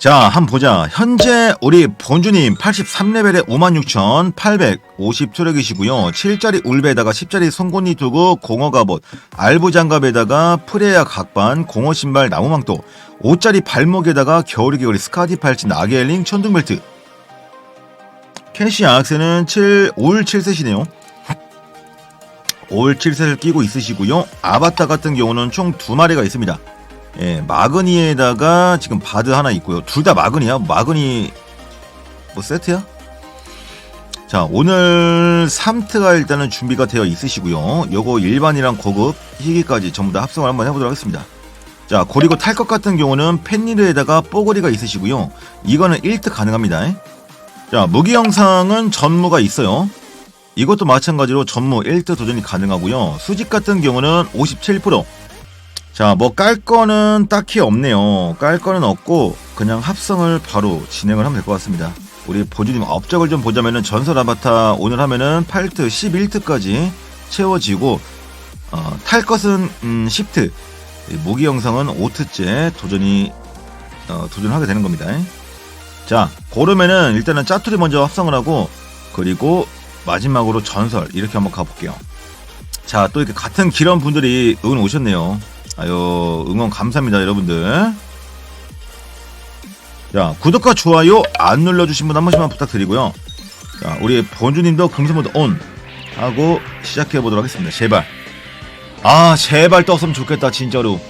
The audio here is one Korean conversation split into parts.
자, 한번 보자. 현재 우리 본주님 83레벨에 56,850 투력이시고요. 7짜리 울베에다가 10짜리 송곳니 두고 공어 갑옷, 알부 장갑에다가 프레야 각반, 공어 신발 나무망토, 5짜리 발목에다가 겨울이 개구리 스카디 팔찌 나게링 천둥 벨트. 캐시 악세는 7, 올 7셋이네요. 올 7셋을 끼고 있으시고요. 아바타 같은 경우는 총 두 마리가 있습니다. 예, 마그니에다가 지금 바드 하나 있고요. 둘 다 마그니야? 마그니 뭐 세트야? 자, 오늘 3트가 일단은 준비가 되어 있으시고요. 요거 일반이랑 고급 희귀까지 전부 다 합성을 한번 해보도록 하겠습니다. 자, 그리고 탈 것 같은 경우는 펜리르에다가 뽀글이가 있으시고요. 이거는 1트 가능합니다. 자, 무기 영상은 전무가 있어요. 이것도 마찬가지로 전무 1트 도전이 가능하고요. 수직 같은 경우는 57%. 자, 뭐 깔 거는 딱히 없네요. 깔 거는 없고 그냥 합성을 바로 진행을 하면 될 것 같습니다. 우리 보주님 업적을 좀 보자면은 전설 아바타 오늘 하면은 8트, 11트까지 채워지고 어, 탈 것은 음, 10트, 이 무기 영상은 5트째 도전이 어, 도전하게 되는 겁니다. 자, 고르면은 일단은 짜투리 먼저 합성을 하고 그리고 마지막으로 전설 이렇게 한번 가볼게요. 자, 또 이렇게 같은 기런 분들이 응원 오셨네요. 아유, 응원 감사합니다, 여러분들. 자, 구독과 좋아요 안 눌러주신 분 한 번씩만 부탁드리고요. 자, 우리 본주님도 금수모드 온 하고 시작해 보도록 하겠습니다. 제발. 아, 제발 떴으면 좋겠다, 진짜로.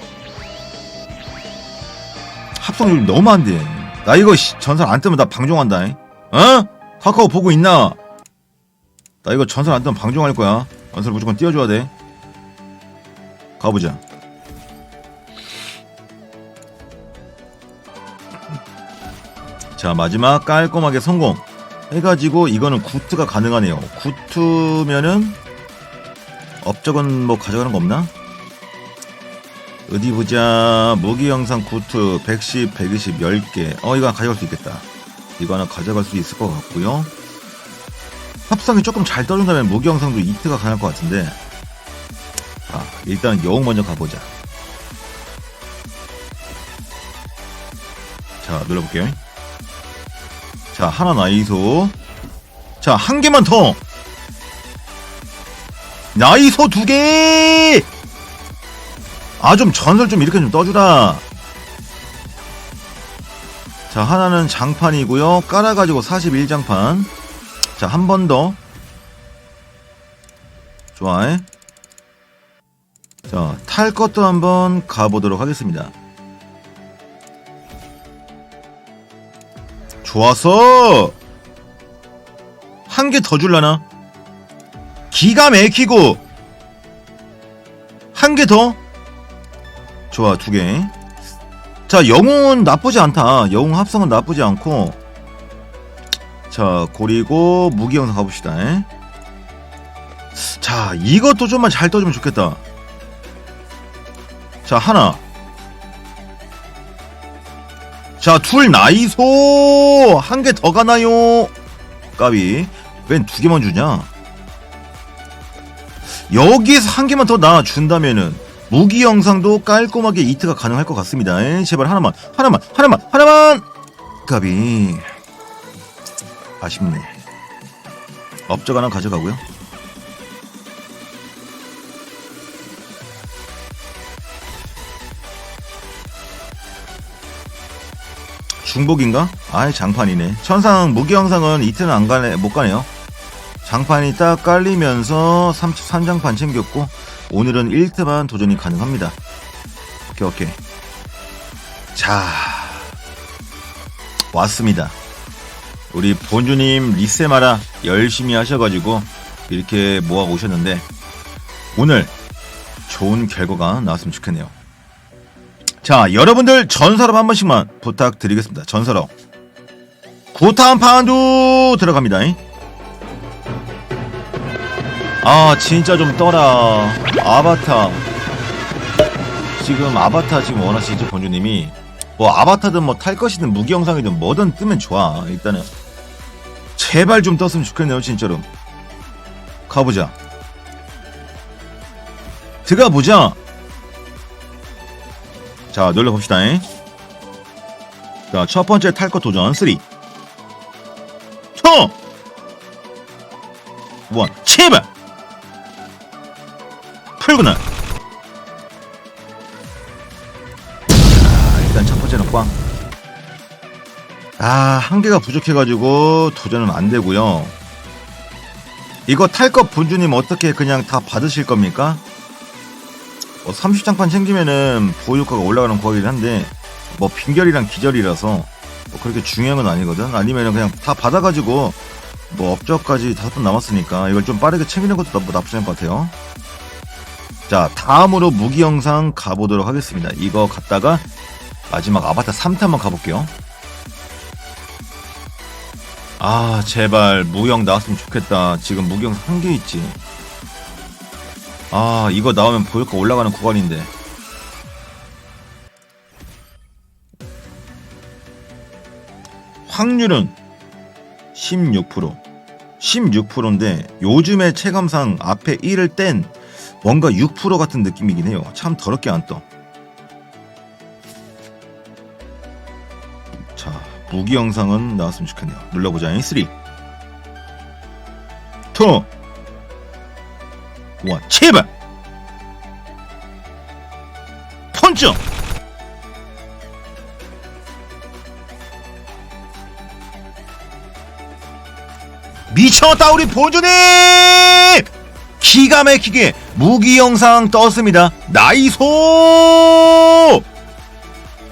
합성률 너무 안 돼. 나 이거 씨, 전설 안 뜨면 나 방종한다. 잉? 어? 카카오 보고 있나? 나 이거 전설 안 뜨면 방종할 거야. 전설 무조건 띄워줘야 돼. 가보자. 자 마지막 깔끔하게 성공. 해가지고 이거는 구트가 가능하네요. 구트면은 업적은 뭐 가져가는 거 없나? 어디 보자 무기 영상 구트 110, 120, 10개. 어 이거 가져갈 수 있겠다. 이거 하나 가져갈 수 있을 것 같고요. 합성이 조금 잘 떨어진다면 무기 영상도 이트가 가능할 것 같은데. 자 일단 여우 먼저 가보자. 자 눌러볼게요 자, 하나 나이소. 자, 한 개만 더. 나이소 두 개! 아, 좀 전설 좀 이렇게 좀 떠주라. 자, 하나는 장판이고요. 깔아가지고 41장판. 자, 한 번 더. 좋아. 자, 탈 것도 한번 가보도록 하겠습니다. 좋았어. 한 개 더 줄라나? 기가 막히고 한 개 더. 좋아 두 개. 자 영웅은 나쁘지 않다. 영웅 합성은 나쁘지 않고. 자 그리고 무기 영상 가봅시다. 에? 자 이것도 좀만 잘 떠주면 좋겠다. 자 하나. 자, 둘 나이소! 한 개 더 가나요? 까비. 웬 두 개만 주냐? 여기에서 한 개만 더 나준다면은 무기 영상도 깔끔하게 이트가 가능할 것 같습니다. 에이, 제발 하나만, 하나만, 하나만, 하나만! 까비. 아쉽네. 업적 하나 가져가고요. 중복인가? 아이 장판이네. 천상 무기 영상은 이틀은 안 가네 못 가네요. 장판이 딱 깔리면서 33장판 챙겼고 오늘은 1트만 도전이 가능합니다. 오케이 오케이. 자 왔습니다. 우리 본주님 리세마라 열심히 하셔가지고 이렇게 모아 오셨는데 오늘 좋은 결과가 나왔으면 좋겠네요. 자, 여러분들 전설업 한 번씩만 부탁드리겠습니다. 전설업. 구탄 파도 들어갑니다. 아, 진짜 좀 떠라. 아바타. 지금 아바타 지금 원하시죠, 본주님이. 뭐 아바타든 뭐 탈 것이든 무기 영상이든 뭐든 뜨면 좋아. 일단은 제발 좀 떴으면 좋겠네요, 진짜로. 가보자. 들어가보자. 자, 눌러봅시다. 자, 첫 번째 탈것 도전 3 2 1 7번 풀구나 자, 일단 첫 번째는 꽝. 아, 한 개가 부족해가지고 도전은 안 되고요. 이거 탈것 본주님 어떻게 그냥 다 받으실 겁니까? 뭐 30장판 챙기면은 보유가가 올라가는 거긴 한데 뭐 빈결이랑 기절이라서 뭐 그렇게 중요한 건 아니거든. 아니면은 그냥 다 받아가지고 뭐 업적까지 다섯 번 남았으니까 이걸 좀 빠르게 챙기는 것도 나- 나쁘지 않을 것 같아요. 자, 다음으로 무기 영상 가보도록 하겠습니다. 이거 갔다가 마지막 아바타 3탄 한번 가볼게요. 아, 제발 무영 나왔으면 좋겠다. 지금 무경 한 개 있지. 아, 이거 나오면 보유가 올라가는 구간인데. 확률은 16%. 16%인데 요즘의 체감상 앞에 1을 뗀 뭔가 6% 같은 느낌이긴 해요. 참 더럽게 안 떠. 자, 무기 영상은 나왔으면 좋겠네요. 눌러보자. 3, 2, 1, 제발! 펀치! 미쳤다 우리 본주님! 기가 막히게 무기 영상 떴습니다. 나이소!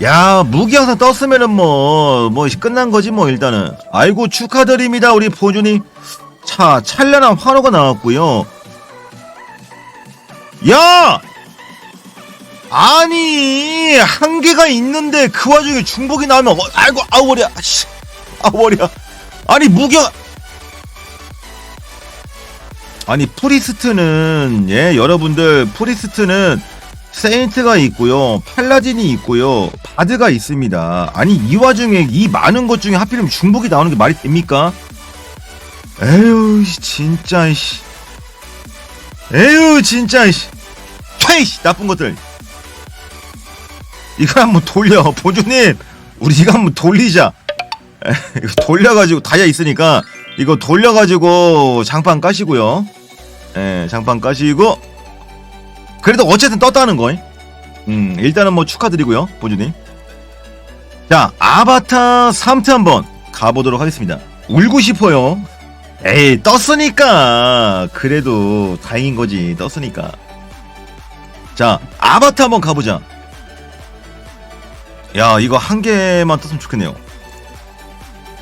야 무기 영상 떴으면은 뭐, 뭐 끝난 거지 뭐 일단은. 아이고 축하드립니다 우리 본주님. 자 찬란한 환호가 나왔고요. 야! 아니 한 개가 있는데 그 와중에 중복이 나오면 어, 아이고 아우 머리야 씨, 아우 머리야 아니 무경 아니 프리스트는 예 여러분들 프리스트는 세인트가 있고요 팔라딘이 있고요 바드가 있습니다. 아니 이 와중에 이 많은 것 중에 하필이면 중복이 나오는 게 말이 됩니까? 에휴 씨, 진짜 씨 에휴 진짜 씨. 퇴이씨 나쁜 것들. 이거 한번 돌려 보조님. 우리 이거 한번 돌리자. 에, 이거 돌려가지고 다이아 있으니까 이거 돌려가지고 장판 까시고요. 예 장판 까시고. 그래도 어쨌든 떴다는 거임. 음 일단은 뭐 축하드리고요 보조님. 자 아바타 3트 한번 가보도록 하겠습니다. 울고 싶어요 에이 떴으니까. 그래도 다행인 거지 떴으니까. 자 아바타 한번 가보자. 야 이거 한 개만 떴으면 좋겠네요.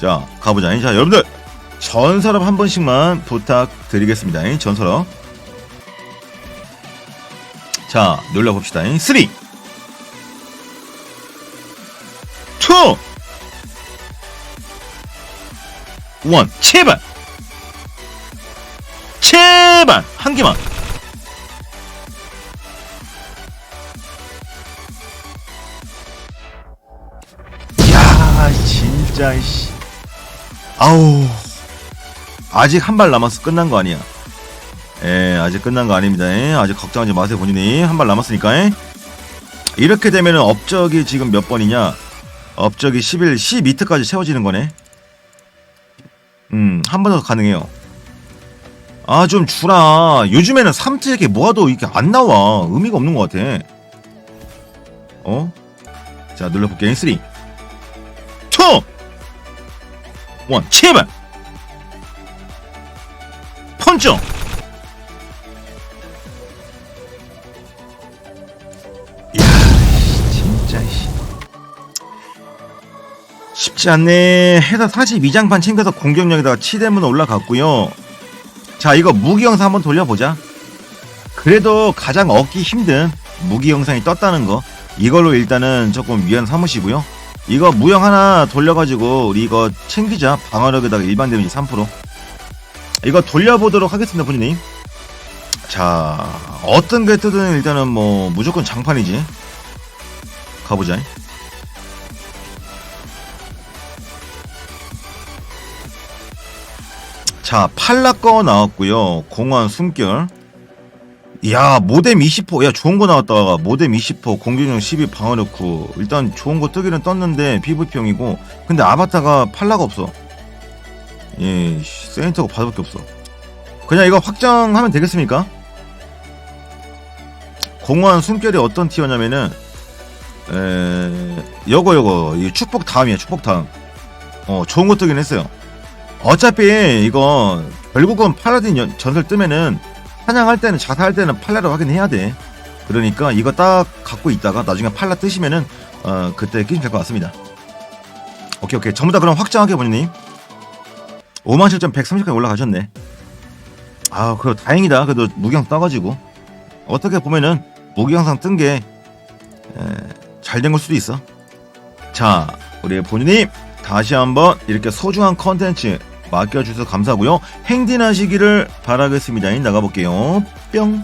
자 가보자. 자 여러분들 전설업 한 번씩만 부탁드리겠습니다. 전설업. 자 놀려봅시다. 3 2 1 제발 제발 한 개만. 야 진짜 씨. 아우. 아직 한 발 남았어. 끝난 거 아니야. 예 아직 끝난 거 아닙니다. 예, 아직 걱정하지 마세요 본인이. 한 발 남았으니까 예. 이렇게 되면은 업적이 지금 몇 번이냐? 업적이 11 12트까지 채워지는 거네. 음한 번 더 가능해요 아 좀 주라. 요즘에는 3트 이렇게 모아도 이렇게 안 나와. 의미가 없는 것 같아. 어? 자 눌러볼게요 3 2 1 제발 이야 진짜 씨. 쉽지 않네. 해서 42장판 챙겨서 공격력에다가 치대문 올라갔고요 자 이거 무기 영상 한번 돌려보자. 그래도 가장 얻기 힘든 무기 영상이 떴다는 거 이걸로 일단은 조금 위안 삼으시고요. 이거 무형 하나 돌려가지고 우리 이거 챙기자. 방어력에다가 일반 데미지 3% 이거 돌려보도록 하겠습니다 본인님 자 어떤 게 뜨든 일단은 뭐 무조건 장판이지. 가보자 자 팔라 거 나왔고요. 공원 숨결. 야 모뎀 20호 야 좋은 거 나왔다. 모뎀 20호 공격력 12 방어 넣고 일단 좋은 거 뜨기는 떴는데 PVP형이고. 근데 아바타가 팔라가 없어. 예 씨, 세인트가 바드밖에 없어. 그냥 이거 확장하면 되겠습니까? 공허한 숨결이 어떤 티어냐면은 에 여거 여거. 이 축복 다음이야 축복 다음. 어 좋은 거 뜨긴 했어요 어차피 이거 결국은 팔라딘 연- 전설 뜨면은 사냥할 때는 자사할 때는 팔라를 확인해야 돼. 그러니까 이거 딱 갖고 있다가 나중에 팔라 뜨시면은 어 그때 끼시면 될 것 같습니다. 오케이 오케이. 전부 다 그럼 확정하게 본인님 57,130까지 올라가셨네. 아 그래 다행이다. 그래도 무경 떠가지고. 어떻게 보면은 무경상 뜬 게 잘 된 걸 수도 있어. 자 우리 본인님 다시 한번 이렇게 소중한 컨텐츠 맡겨주셔서 감사하고요. 행진하시기를 바라겠습니다. 나가볼게요. 뿅